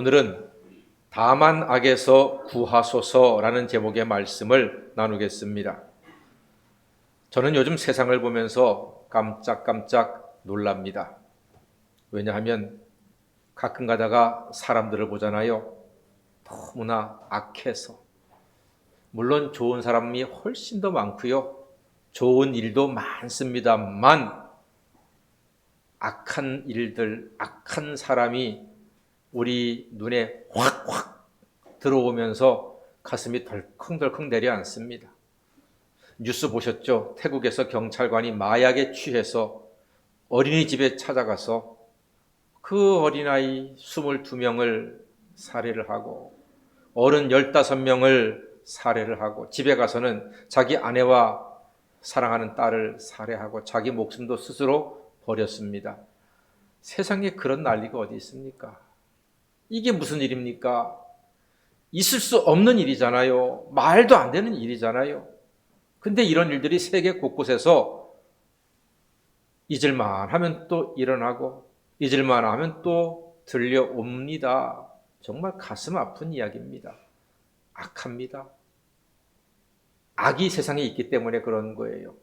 오늘은 다만 악에서 구하소서라는 제목의 말씀을 나누겠습니다. 저는 요즘 세상을 보면서 깜짝깜짝 놀랍니다. 왜냐하면 가끔 가다가 사람들을 보잖아요. 너무나 악해서. 물론 좋은 사람이 훨씬 더 많고요. 좋은 일도 많습니다만 악한 일들, 악한 사람이 우리 눈에 확확 들어오면서 가슴이 덜컹덜컹 내려앉습니다. 뉴스 보셨죠? 태국에서 경찰관이 마약에 취해서 어린이집에 찾아가서 그 어린아이 22명을 살해를 하고 어른 15명을 살해를 하고 집에 가서는 자기 아내와 사랑하는 딸을 살해하고 자기 목숨도 스스로 버렸습니다. 세상에 그런 난리가 어디 있습니까? 이게 무슨 일입니까? 있을 수 없는 일이잖아요. 말도 안 되는 일이잖아요. 근데 이런 일들이 세계 곳곳에서 잊을만 하면 또 일어나고 잊을만 하면 또 들려옵니다. 정말 가슴 아픈 이야기입니다. 악합니다. 악이 세상에 있기 때문에 그런 거예요.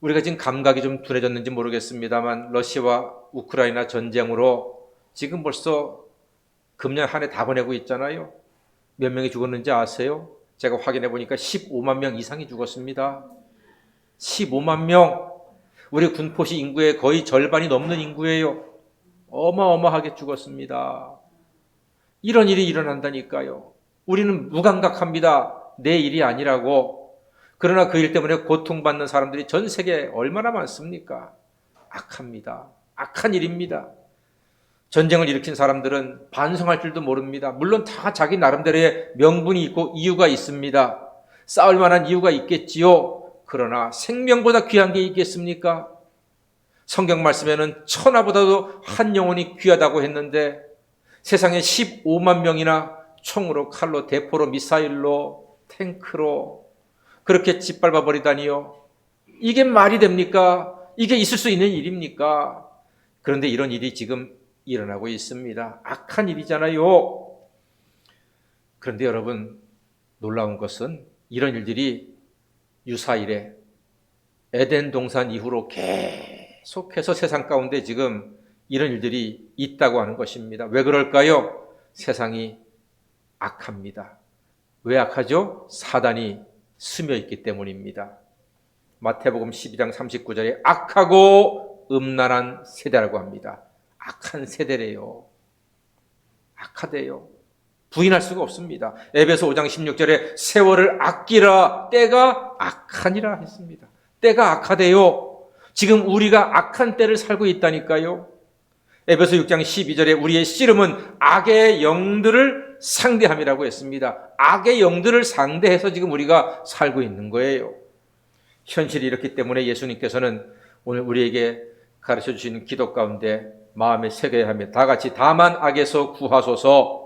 우리가 지금 감각이 좀 둔해졌는지 모르겠습니다만 러시아와 우크라이나 전쟁으로 지금 벌써 금년 한 해 다 보내고 있잖아요. 몇 명이 죽었는지 아세요? 제가 확인해 보니까 15만 명 이상이 죽었습니다. 15만 명. 우리 군포시 인구의 거의 절반이 넘는 인구예요. 어마어마하게 죽었습니다. 이런 일이 일어난다니까요. 우리는 무감각합니다. 내 일이 아니라고. 그러나 그 일 때문에 고통받는 사람들이 전 세계에 얼마나 많습니까? 악합니다. 악한 일입니다. 전쟁을 일으킨 사람들은 반성할 줄도 모릅니다. 물론 다 자기 나름대로의 명분이 있고 이유가 있습니다. 싸울 만한 이유가 있겠지요. 그러나 생명보다 귀한 게 있겠습니까? 성경 말씀에는 천하보다도 한 영혼이 귀하다고 했는데 세상에 15만 명이나 총으로 칼로 대포로 미사일로 탱크로 그렇게 짓밟아 버리다니요. 이게 말이 됩니까? 이게 있을 수 있는 일입니까? 그런데 이런 일이 지금 일어나고 있습니다. 악한 일이잖아요. 그런데 여러분, 놀라운 것은 이런 일들이 유사일에 에덴 동산 이후로 계속해서 세상 가운데 지금 이런 일들이 있다고 하는 것입니다. 왜 그럴까요? 세상이 악합니다. 왜 악하죠? 사단이 스며 있기 때문입니다. 마태복음 12장 39절에 악하고 음란한 세대라고 합니다. 악한 세대래요. 악하대요. 부인할 수가 없습니다. 에베소 5장 16절에 세월을 아끼라 때가 악하니라 했습니다. 때가 악하대요. 지금 우리가 악한 때를 살고 있다니까요. 에베소 6장 12절에 우리의 씨름은 악의 영들을 상대함이라고 했습니다. 악의 영들을 상대해서 지금 우리가 살고 있는 거예요. 현실이 이렇기 때문에 예수님께서는 오늘 우리에게 가르쳐 주시는 기도 가운데 마음에 새겨야 합니다. 다 같이 다만 악에서 구하소서.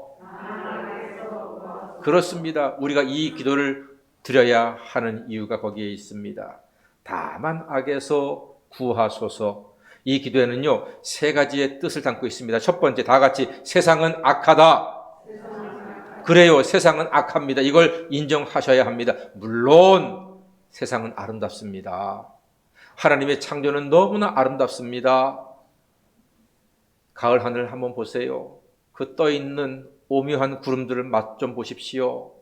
그렇습니다. 우리가 이 기도를 드려야 하는 이유가 거기에 있습니다. 다만 악에서 구하소서. 이 기도에는요, 세 가지의 뜻을 담고 있습니다. 첫 번째, 다 같이 세상은 악하다. 그래요, 세상은 악합니다. 이걸 인정하셔야 합니다. 물론, 세상은 아름답습니다. 하나님의 창조는 너무나 아름답습니다. 가을 하늘 한번 보세요. 그 떠 있는 오묘한 구름들을 맛 좀 보십시오.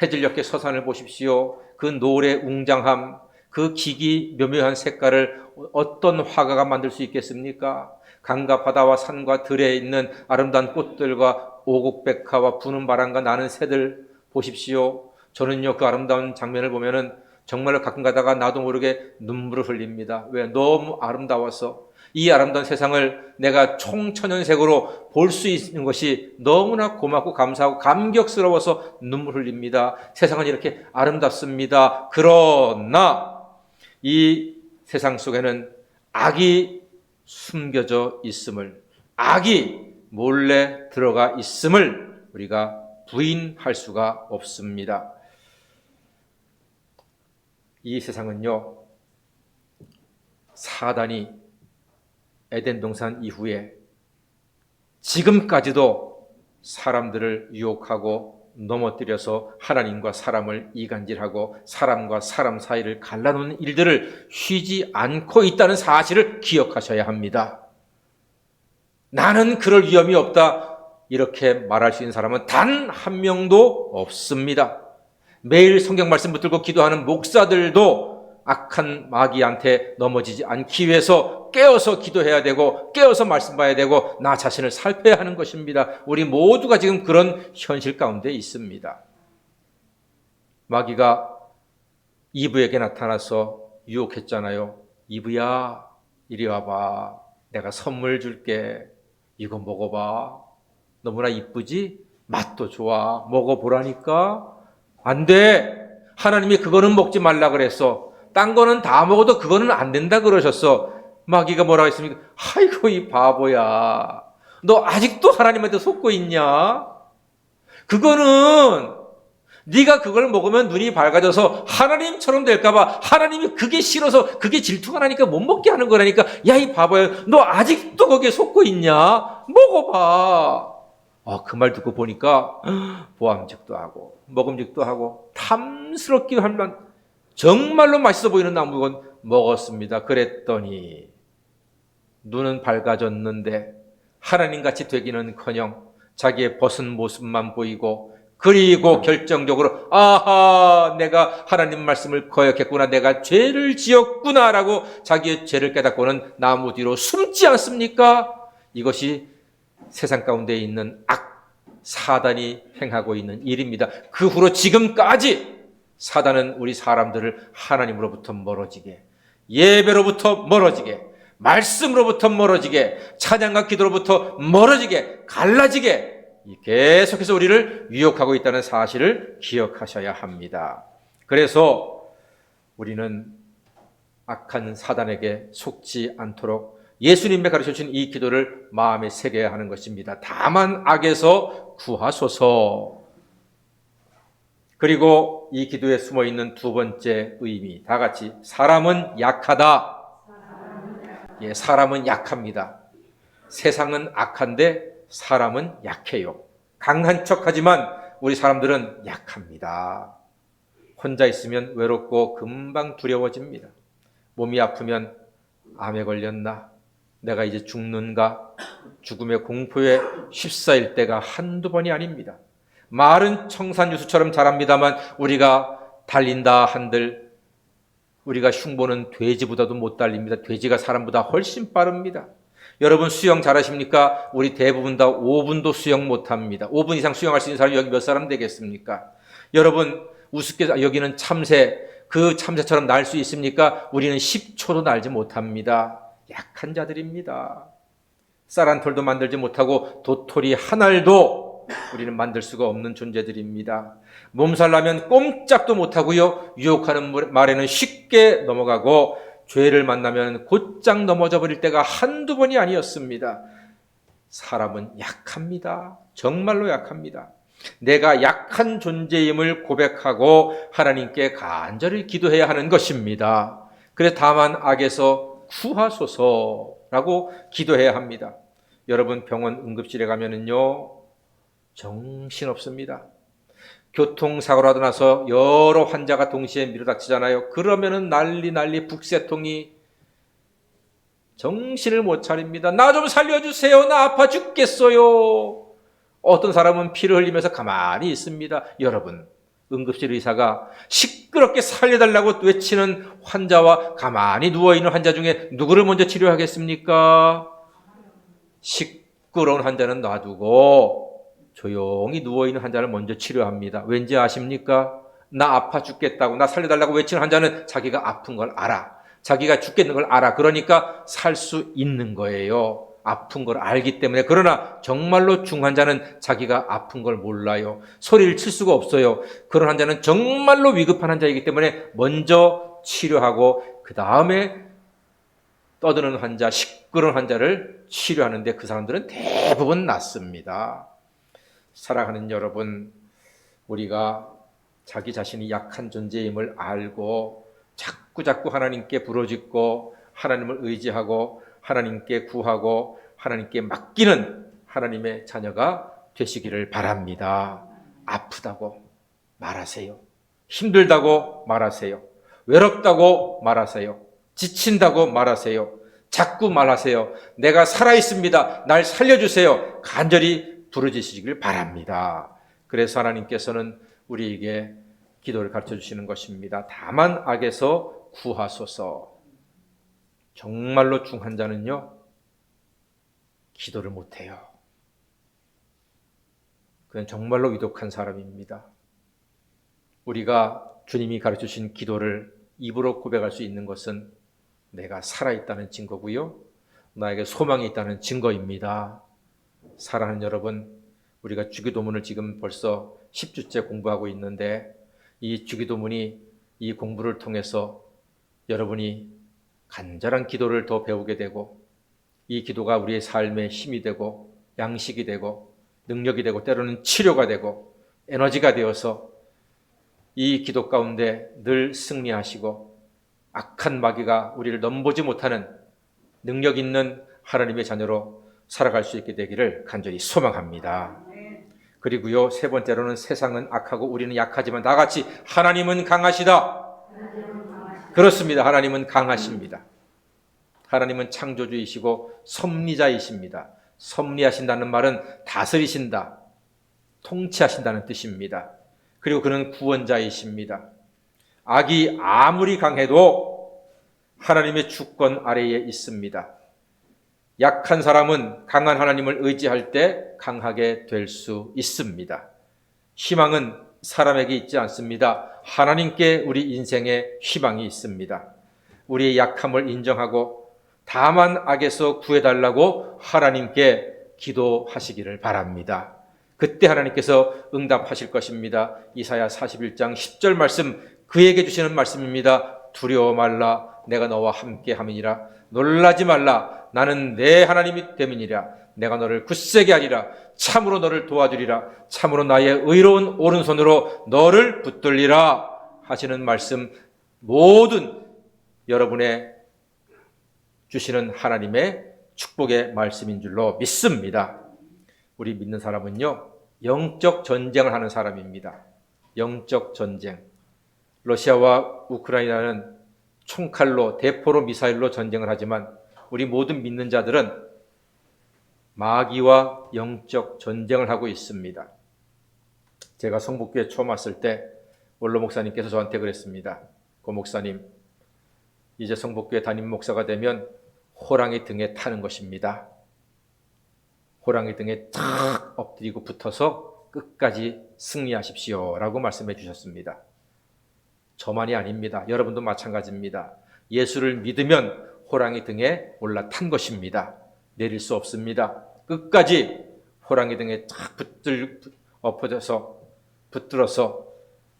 해질녘의 서산을 보십시오. 그 노을의 웅장함, 그 기기 묘묘한 색깔을 어떤 화가가 만들 수 있겠습니까? 강과 바다와 산과 들에 있는 아름다운 꽃들과 오곡백화와 부는 바람과 나는 새들 보십시오. 저는요, 그 아름다운 장면을 보면은 정말로 가끔 가다가 나도 모르게 눈물을 흘립니다. 왜? 너무 아름다워서. 이 아름다운 세상을 내가 총천연색으로 볼 수 있는 것이 너무나 고맙고 감사하고 감격스러워서 눈물 흘립니다. 세상은 이렇게 아름답습니다. 그러나 이 세상 속에는 악이 숨겨져 있음을, 악이 몰래 들어가 있음을 우리가 부인할 수가 없습니다. 이 세상은요, 사단이 에덴 동산 이후에 지금까지도 사람들을 유혹하고 넘어뜨려서 하나님과 사람을 이간질하고 사람과 사람 사이를 갈라놓는 일들을 쉬지 않고 있다는 사실을 기억하셔야 합니다. 나는 그럴 위험이 없다. 이렇게 말할 수 있는 사람은 단 한 명도 없습니다. 매일 성경 말씀 붙들고 기도하는 목사들도 악한 마귀한테 넘어지지 않기 위해서 깨어서 기도해야 되고 깨어서 말씀 봐야 되고 나 자신을 살펴야 하는 것입니다. 우리 모두가 지금 그런 현실 가운데 있습니다. 마귀가 이브에게 나타나서 유혹했잖아요. 이브야, 이리 와봐. 내가 선물 줄게. 이거 먹어봐. 너무나 이쁘지? 맛도 좋아. 먹어보라니까? 안 돼. 하나님이 그거는 먹지 말라 그랬어. 딴 거는 다 먹어도 그거는 안 된다 그러셨어. 마귀가 뭐라고 했습니까? 아이고, 이 바보야. 너 아직도 하나님한테 속고 있냐? 그거는 네가 그걸 먹으면 눈이 밝아져서 하나님처럼 될까봐 하나님이 그게 싫어서 그게 질투가 나니까 못 먹게 하는 거라니까 야 이 바보야 너 아직도 거기에 속고 있냐 먹어봐 어, 그 말 듣고 보니까 보암직도 하고 먹음직도 하고 탐스럽기도 한만 정말로 맛있어 보이는 나무건 먹었습니다 그랬더니 눈은 밝아졌는데 하나님 같이 되기는커녕 자기의 벗은 모습만 보이고 그리고 결정적으로 아하 내가 하나님 말씀을 거역했구나 내가 죄를 지었구나라고 자기의 죄를 깨닫고는 나무 뒤로 숨지 않습니까? 이것이 세상 가운데 있는 악 사단이 행하고 있는 일입니다. 그 후로 지금까지 사단은 우리 사람들을 하나님으로부터 멀어지게 예배로부터 멀어지게 말씀으로부터 멀어지게 찬양과 기도로부터 멀어지게 갈라지게 계속해서 우리를 유혹하고 있다는 사실을 기억하셔야 합니다. 그래서 우리는 악한 사단에게 속지 않도록 예수님의 가르쳐 주신 이 기도를 마음에 새겨야 하는 것입니다. 다만 악에서 구하소서. 그리고 이 기도에 숨어 있는 두 번째 의미, 다 같이 사람은 약하다. 예, 사람은 약합니다. 세상은 악한데 사람은 약해요. 강한 척 하지만 우리 사람들은 약합니다. 혼자 있으면 외롭고 금방 두려워집니다. 몸이 아프면 암에 걸렸나? 내가 이제 죽는가? 죽음의 공포에 휩싸일 때가 한두 번이 아닙니다. 말은 청산유수처럼 자랍니다만 우리가 달린다 한들 우리가 흉보는 돼지보다도 못 달립니다. 돼지가 사람보다 훨씬 빠릅니다. 여러분 수영 잘하십니까? 우리 대부분 다 5분도 수영 못합니다. 5분 이상 수영할 수 있는 사람이 여기 몇 사람 되겠습니까? 여러분 우습게 여기는 참새 그 참새처럼 날 수 있습니까? 우리는 10초도 날지 못합니다. 약한 자들입니다. 쌀 한 톨도 만들지 못하고 도토리 한 알도 우리는 만들 수가 없는 존재들입니다. 몸살나면 꼼짝도 못하고요. 유혹하는 말에는 쉽게 넘어가고 죄를 만나면 곧장 넘어져 버릴 때가 한두 번이 아니었습니다. 사람은 약합니다. 정말로 약합니다. 내가 약한 존재임을 고백하고 하나님께 간절히 기도해야 하는 것입니다. 그래 다만 악에서 구하소서라고 기도해야 합니다. 여러분 병원 응급실에 가면은요 정신없습니다. 교통사고라도 나서 여러 환자가 동시에 밀어닥치잖아요. 그러면은 난리 난리 북새통이 정신을 못 차립니다. 나 좀 살려주세요. 나 아파 죽겠어요. 어떤 사람은 피를 흘리면서 가만히 있습니다. 여러분, 응급실 의사가 시끄럽게 살려달라고 외치는 환자와 가만히 누워있는 환자 중에 누구를 먼저 치료하겠습니까? 시끄러운 환자는 놔두고 조용히 누워있는 환자를 먼저 치료합니다. 왠지 아십니까? 나 아파 죽겠다고, 나 살려달라고 외치는 환자는 자기가 아픈 걸 알아. 자기가 죽겠는 걸 알아. 그러니까 살 수 있는 거예요. 아픈 걸 알기 때문에. 그러나 정말로 중환자는 자기가 아픈 걸 몰라요. 소리를 칠 수가 없어요. 그런 환자는 정말로 위급한 환자이기 때문에 먼저 치료하고 그 다음에 떠드는 환자, 시끄러운 환자를 치료하는데 그 사람들은 대부분 낫습니다. 사랑하는 여러분, 우리가 자기 자신이 약한 존재임을 알고 자꾸 자꾸 하나님께 부러짓고 하나님을 의지하고 하나님께 구하고 하나님께 맡기는 하나님의 자녀가 되시기를 바랍니다. 아프다고 말하세요. 힘들다고 말하세요. 외롭다고 말하세요. 지친다고 말하세요. 자꾸 말하세요. 내가 살아있습니다. 날 살려주세요. 간절히 부르짖으시길 바랍니다. 그래서 하나님께서는 우리에게 기도를 가르쳐 주시는 것입니다. 다만 악에서 구하소서. 정말로 중한 자는요, 기도를 못해요. 그는 정말로 위독한 사람입니다. 우리가 주님이 가르쳐 주신 기도를 입으로 고백할 수 있는 것은 내가 살아있다는 증거고요. 나에게 소망이 있다는 증거입니다. 사랑하는 여러분, 우리가 주기도문을 지금 벌써 10주째 공부하고 있는데 이 주기도문이 이 공부를 통해서 여러분이 간절한 기도를 더 배우게 되고 이 기도가 우리의 삶의 힘이 되고 양식이 되고 능력이 되고 때로는 치료가 되고 에너지가 되어서 이 기도 가운데 늘 승리하시고 악한 마귀가 우리를 넘보지 못하는 능력 있는 하나님의 자녀로 살아갈 수 있게 되기를 간절히 소망합니다. 그리고요, 세 번째로는 세상은 악하고 우리는 약하지만 나같이 하나님은 강하시다. 그렇습니다. 하나님은 강하십니다. 하나님은 창조주이시고 섭리자이십니다. 섭리하신다는 말은 다스리신다, 통치하신다는 뜻입니다. 그리고 그는 구원자이십니다. 악이 아무리 강해도 하나님의 주권 아래에 있습니다. 약한 사람은 강한 하나님을 의지할 때 강하게 될 수 있습니다. 희망은 사람에게 있지 않습니다. 하나님께 우리 인생에 희망이 있습니다. 우리의 약함을 인정하고 다만 악에서 구해달라고 하나님께 기도하시기를 바랍니다. 그때 하나님께서 응답하실 것입니다. 이사야 41장 10절 말씀 그에게 주시는 말씀입니다. 두려워 말라 내가 너와 함께 함이니라 놀라지 말라 나는 내 하나님이 됨이니라 내가 너를 굳세게 하리라 참으로 너를 도와주리라 참으로 나의 의로운 오른손으로 너를 붙들리라 하시는 말씀 모든 여러분의 주시는 하나님의 축복의 말씀인 줄로 믿습니다. 우리 믿는 사람은요, 영적 전쟁을 하는 사람입니다. 영적 전쟁. 러시아와 우크라이나는 총칼로, 대포로, 미사일로 전쟁을 하지만 우리 모든 믿는 자들은 마귀와 영적 전쟁을 하고 있습니다. 제가 성북교에 처음 왔을 때 원로 목사님께서 저한테 그랬습니다. 고 목사님, 이제 성북교회 담임 목사가 되면 호랑이 등에 타는 것입니다. 호랑이 등에 탁 엎드리고 붙어서 끝까지 승리하십시오. 라고 말씀해 주셨습니다. 저만이 아닙니다. 여러분도 마찬가지입니다. 예수를 믿으면 호랑이 등에 올라탄 것입니다. 내릴 수 없습니다. 끝까지 호랑이 등에 탁 붙들, 엎어져서 붙들어서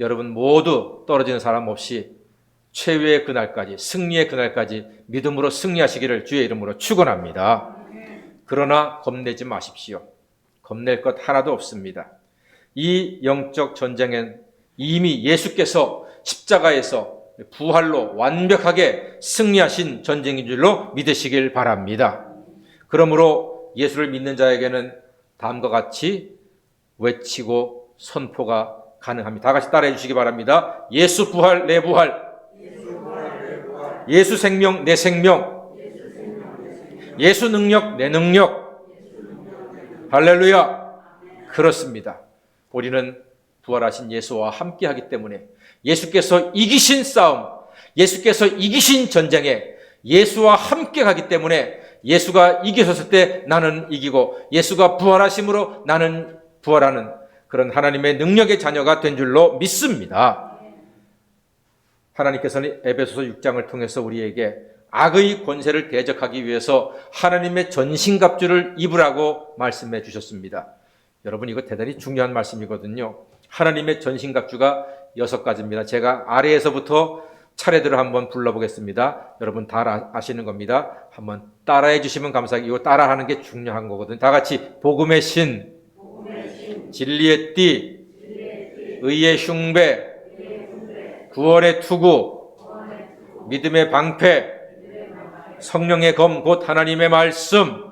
여러분 모두 떨어지는 사람 없이 최후의 그날까지, 승리의 그날까지 믿음으로 승리하시기를 주의 이름으로 축원합니다. 그러나 겁내지 마십시오. 겁낼 것 하나도 없습니다. 이 영적 전쟁엔 이미 예수께서 십자가에서 부활로 완벽하게 승리하신 전쟁인 줄로 믿으시길 바랍니다. 그러므로 예수를 믿는 자에게는 다음과 같이 외치고 선포가 가능합니다. 다 같이 따라해 주시기 바랍니다. 예수 부활, 내 부활. 예수 생명, 내 생명. 예수 능력, 내 능력. 할렐루야. 그렇습니다. 우리는 부활하신 예수와 함께 하기 때문에 예수께서 이기신 싸움, 예수께서 이기신 전쟁에 예수와 함께 하기 때문에 예수가 이기셨을 때 나는 이기고 예수가 부활하심으로 나는 부활하는 그런 하나님의 능력의 자녀가 된 줄로 믿습니다. 하나님께서는 에베소서 6장을 통해서 우리에게 악의 권세를 대적하기 위해서 하나님의 전신갑주를 입으라고 말씀해 주셨습니다. 여러분 이거 대단히 중요한 말씀이거든요. 하나님의 전신갑주가 여섯 가지입니다. 제가 아래에서부터 차례대로 한번 불러보겠습니다. 여러분 다 아시는 겁니다. 한번 따라해 주시면 감사하게 이거 따라하는 게 중요한 거거든요. 다 같이 복음의 신, 진리의 띠, 의의 흉배, 구원의 투구, 믿음의 방패, 성령의 검, 곧 하나님의 말씀,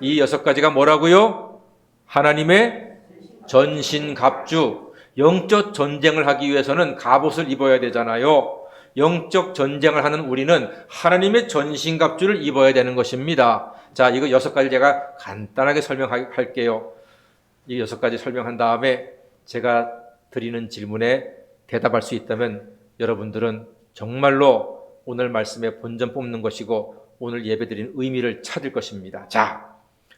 이 여섯 가지가 뭐라고요? 하나님의 전신갑주. 영적 전쟁을 하기 위해서는 갑옷을 입어야 되잖아요. 영적 전쟁을 하는 우리는 하나님의 전신갑주를 입어야 되는 것입니다. 자, 이거 여섯 가지 제가 간단하게 설명할게요. 이 여섯 가지 설명한 다음에 제가 드리는 질문에 대답할 수 있다면 여러분들은 정말로 오늘 말씀에 본전 뽑는 것이고 오늘 예배드리는 의미를 찾을 것입니다. 자,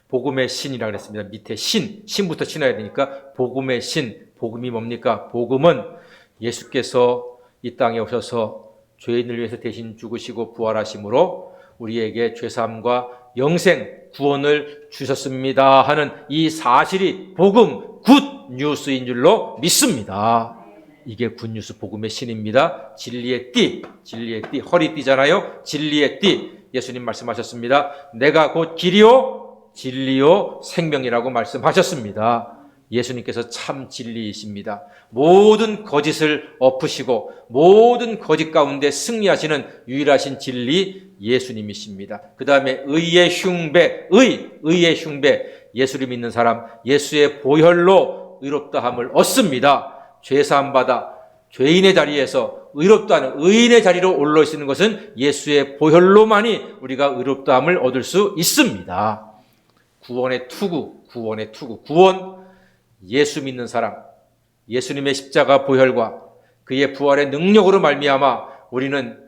복음의 신이라고 그랬습니다. 밑에 신, 신부터 신어야 되니까 복음의 신, 복음이 뭡니까? 복음은 예수께서 이 땅에 오셔서 죄인을 위해서 대신 죽으시고 부활하심으로 우리에게 죄사함과 영생, 구원을 주셨습니다 하는 이 사실이 복음, 굿 뉴스인 줄로 믿습니다. 이게 굿뉴스 복음의 신입니다. 진리의 띠, 진리의 띠, 허리띠잖아요. 진리의 띠. 예수님 말씀하셨습니다. 내가 곧 길이요, 진리요, 생명이라고 말씀하셨습니다. 예수님께서 참 진리이십니다. 모든 거짓을 엎으시고 모든 거짓 가운데 승리하시는 유일하신 진리 예수님이십니다. 그 다음에 의의 흉배, 의, 의의 흉배, 예수를 믿는 사람, 예수의 보혈로 의롭다함을 얻습니다. 죄사함 받아 죄인의 자리에서 의롭다는 의인의 자리로 올라 있는 것은 예수의 보혈로만이 우리가 의롭다함을 얻을 수 있습니다. 구원의 투구, 구원의 투구, 구원 예수 믿는 사람, 예수님의 십자가 보혈과 그의 부활의 능력으로 말미암아 우리는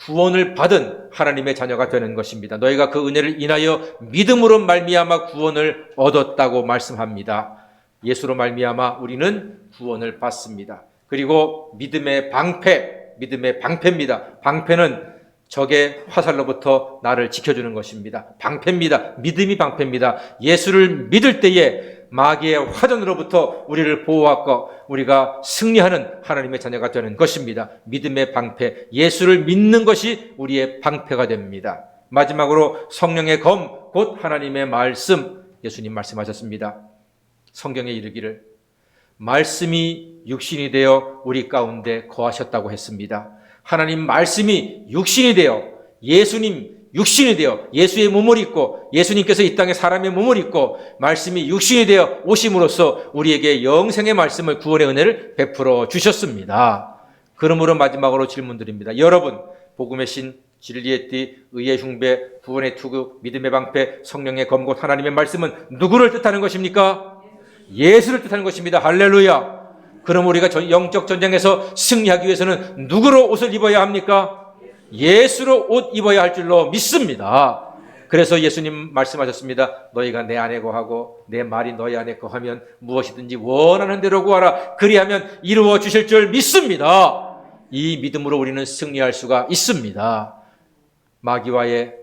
구원을 받은 하나님의 자녀가 되는 것입니다. 너희가 그 은혜를 인하여 믿음으로 말미암아 구원을 얻었다고 말씀합니다. 예수로 말미암아 우리는 구원을 받습니다. 그리고 믿음의 방패, 믿음의 방패입니다. 방패는 적의 화살로부터 나를 지켜주는 것입니다. 방패입니다. 믿음이 방패입니다. 예수를 믿을 때에 마귀의 화전으로부터 우리를 보호하고 우리가 승리하는 하나님의 자녀가 되는 것입니다. 믿음의 방패, 예수를 믿는 것이 우리의 방패가 됩니다. 마지막으로 성령의 검, 곧 하나님의 말씀, 예수님 말씀하셨습니다. 성경에 이르기를 말씀이 육신이 되어 우리 가운데 거하셨다고 했습니다. 하나님 말씀이 육신이 되어 예수님 육신이 되어 예수의 몸을 입고 예수님께서 이 땅에 사람의 몸을 입고 말씀이 육신이 되어 오심으로써 우리에게 영생의 말씀을 구원의 은혜를 베풀어 주셨습니다. 그러므로 마지막으로 질문드립니다. 여러분 복음의 신 진리의 띠, 의의 흉배, 구원의 투구, 믿음의 방패, 성령의 검곳 하나님의 말씀은 누구를 뜻하는 것입니까? 예수를 뜻하는 것입니다. 할렐루야. 그럼 우리가 영적 전쟁에서 승리하기 위해서는 누구로 옷을 입어야 합니까? 예수로 옷 입어야 할 줄로 믿습니다. 그래서 예수님 말씀하셨습니다. 너희가 내 안에 거하고 내 말이 너희 안에 거하면 무엇이든지 원하는 대로 구하라. 그리하면 이루어 주실 줄 믿습니다. 이 믿음으로 우리는 승리할 수가 있습니다. 마귀와의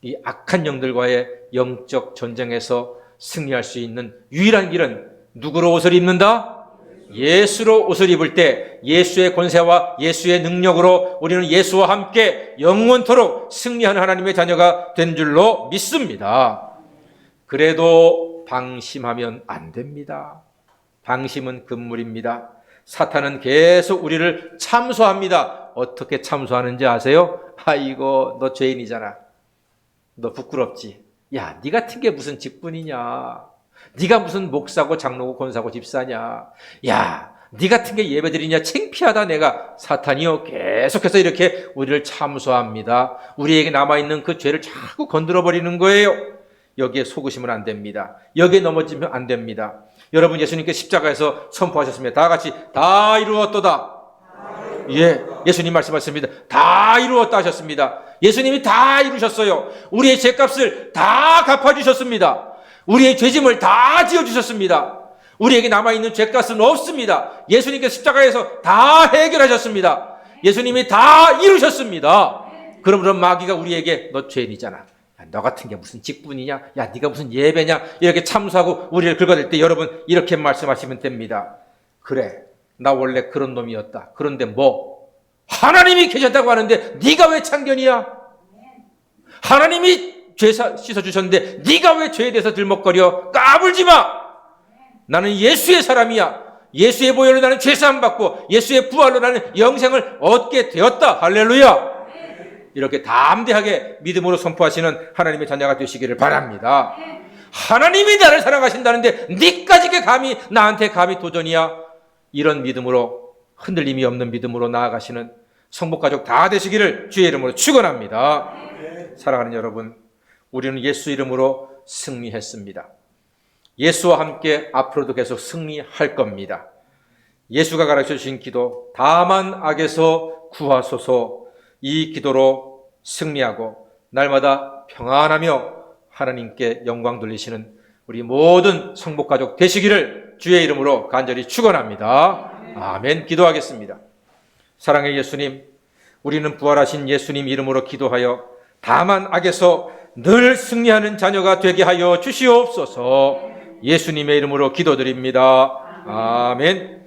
이 악한 영들과의 영적 전쟁에서 승리할 수 있는 유일한 길은 누구로 옷을 입는다? 예수로 옷을 입을 때 예수의 권세와 예수의 능력으로 우리는 예수와 함께 영원토록 승리하는 하나님의 자녀가 된 줄로 믿습니다. 그래도 방심하면 안 됩니다. 방심은 금물입니다. 사탄은 계속 우리를 참소합니다. 어떻게 참소하는지 아세요? 아이고 너 죄인이잖아. 너 부끄럽지. 야, 네 같은 게 무슨 직분이냐? 네가 무슨 목사고 장로고 권사고 집사냐? 야, 네 같은 게 예배드리냐? 창피하다 내가 사탄이요 계속해서 이렇게 우리를 참소합니다. 우리에게 남아 있는 그 죄를 자꾸 건드려 버리는 거예요. 여기에 속으시면 안 됩니다. 여기에 넘어지면 안 됩니다. 여러분 예수님께 십자가에서 선포하셨습니다. 다 같이 다 이루었도다. 예, 예수님 말씀하셨습니다. 다 이루었다 하셨습니다. 예수님이 다 이루셨어요. 우리의 죄값을 다 갚아주셨습니다. 우리의 죄짐을 다 지어주셨습니다. 우리에게 남아있는 죄값은 없습니다. 예수님께서 십자가에서 다 해결하셨습니다. 예수님이 다 이루셨습니다. 그러므로 마귀가 우리에게 너 죄인이잖아. 야, 너 같은 게 무슨 직분이냐? 야, 네가 무슨 예배냐? 이렇게 참수하고 우리를 긁어댈 때 여러분 이렇게 말씀하시면 됩니다. 그래, 나 원래 그런 놈이었다. 그런데 뭐 하나님이 계셨다고 하는데 네가 왜 참견이야? 하나님이 죄 씻어 주셨는데 네가 왜 죄에 대해서 들먹거려? 까불지 마. 나는 예수의 사람이야. 예수의 보혈로 나는 죄사함 받고 예수의 부활로 나는 영생을 얻게 되었다. 할렐루야. 이렇게 담대하게 믿음으로 선포하시는 하나님의 자녀가 되시기를 바랍니다. 하나님이 나를 사랑하신다는데 니까지 게 감히 나한테 감히 도전이야. 이런 믿음으로 흔들림이 없는 믿음으로 나아가시는 성복 가족 다 되시기를 주의 이름으로 축원합니다. 사랑하는 여러분, 우리는 예수 이름으로 승리했습니다. 예수와 함께 앞으로도 계속 승리할 겁니다. 예수가 가르쳐 주신 기도, 다만 악에서 구하소서 이 기도로 승리하고 날마다 평안하며 하나님께 영광 돌리시는 우리 모든 성복가족 되시기를 주의 이름으로 간절히 축원합니다. 아멘. 기도하겠습니다. 사랑의 예수님, 우리는 부활하신 예수님 이름으로 기도하여 다만 악에서 늘 승리하는 자녀가 되게 하여 주시옵소서. 예수님의 이름으로 기도드립니다. 아멘.